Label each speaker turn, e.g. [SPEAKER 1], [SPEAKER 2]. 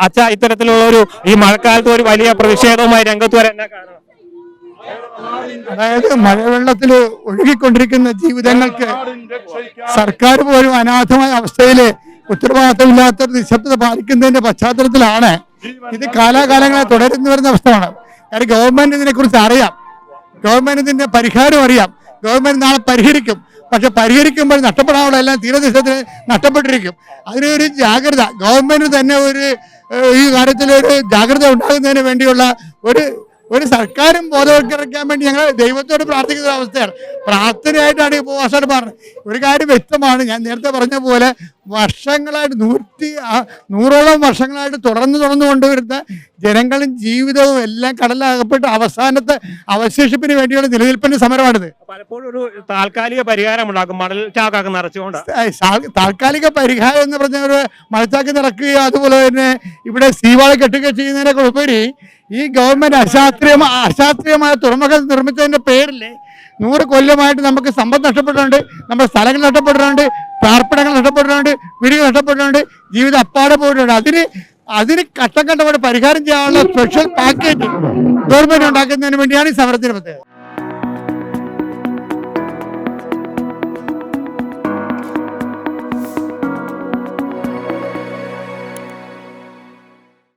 [SPEAKER 1] അച്ഛ ഇത്തരത്തിലുള്ള ഒരു ഈ മഴക്കാലത്ത് ഒരു വലിയ പ്രതിഷേധവുമായി രംഗത്ത് എന്നാ കാരണം?
[SPEAKER 2] അതായത് മഴവെള്ളത്തിൽ ഒഴുകിക്കൊണ്ടിരിക്കുന്ന ജീവിതങ്ങൾക്ക് സർക്കാർ പോലും അനാഥമായ അവസ്ഥയിൽ ഉത്തരവാദിത്തമില്ലാത്ത നിശബ്ദത പാലിക്കുന്നതിന്റെ പശ്ചാത്തലത്തിലാണ് ഇത് കാലാകാലങ്ങളെ തുടരുന്നു വരുന്ന അവസ്ഥയാണ്. കാരണം ഗവൺമെന്റ് ഇതിനെക്കുറിച്ച് അറിയാം. ഗവൺമെന്റ് ഇതിന്റെ പരിഹാരം അറിയാം. ഗവൺമെന്റ് നാളെ പരിഹരിക്കും. പക്ഷെ പരിഹരിക്കുമ്പോൾ നഷ്ടപ്പെടാനുള്ള എല്ലാം തീരദേശത്തിന് നഷ്ടപ്പെട്ടിരിക്കും. അതിനൊരു ജാഗ്രത. ഗവൺമെന്റ് തന്നെ ഒരു ഈ കാര്യത്തിൽ ഒരു ജാഗ്രത ഉണ്ടാകുന്നതിന് വേണ്ടിയുള്ള ഒരു ഒരു സർക്കാരും ബോധവൽക്കരിക്കാൻ വേണ്ടി ഞങ്ങൾ ദൈവത്തോട് പ്രാർത്ഥിക്കുന്ന അവസ്ഥയാണ്. പ്രാർത്ഥനയായിട്ടാണ് ഈ പോസ്റ്റർ പറഞ്ഞത്. ഒരു കാര്യം വ്യക്തമാണ്. ഞാൻ നേരത്തെ പറഞ്ഞ പോലെ വർഷങ്ങളായിട്ട് നൂറ്റി നൂറോളം വർഷങ്ങളായിട്ട് തുടർന്ന് തുടർന്ന് കൊണ്ടുവരുന്ന ജനങ്ങളും ജീവിതവും എല്ലാം കടലാകപ്പെട്ട് അവസാനത്തെ അവശേഷിപ്പിന് വേണ്ടിയുള്ള നിലനിൽപ്പിന്റെ സമരമാണിത്.
[SPEAKER 1] പലപ്പോഴും ഒരു താൽക്കാലിക പരിഹാരം ഉണ്ടാക്കും മണൽ ചാക്കാക്കി നിറച്ചുകൊണ്ട്.
[SPEAKER 2] താൽക്കാലിക പരിഹാരം എന്ന് പറഞ്ഞ ഒരു മഴച്ചാക്കി നിറക്കുകയോ അതുപോലെ തന്നെ ഇവിടെ സീവാള കെട്ടുക ചെയ്യുന്നതിനൊക്കെ ഉപരി ഈ ഗവൺമെന്റ് അശാസ്ത്രീയമായ അശാസ്ത്രീയമായ തുറമുഖം നിർമ്മിച്ചതിന്റെ പേരിൽ നൂറ് കൊല്ലമായിട്ട് നമുക്ക് സമ്പത്ത് നഷ്ടപ്പെട്ടിട്ടുണ്ട് നമ്മുടെ സ്ഥലങ്ങൾ നഷ്ടപ്പെട്ടിട്ടുണ്ട് പാർപ്പിടങ്ങൾ നഷ്ടപ്പെട്ടിട്ടുണ്ട് വീടുകൾ നഷ്ടപ്പെട്ടിട്ടുണ്ട് ജീവിതം അപ്പാടെ പോയിട്ടുണ്ട്. അതിന് അതിന് ഘട്ടം ഘട്ടമായിട്ട് പരിഹാരം ചെയ്യാനുള്ള സ്പെഷ്യൽ പാക്കേജ് ഗവൺമെന്റ് ഉണ്ടാക്കുന്നതിന് വേണ്ടിയാണ് ഈ സമരത്തിന് പ്രത്യേകത.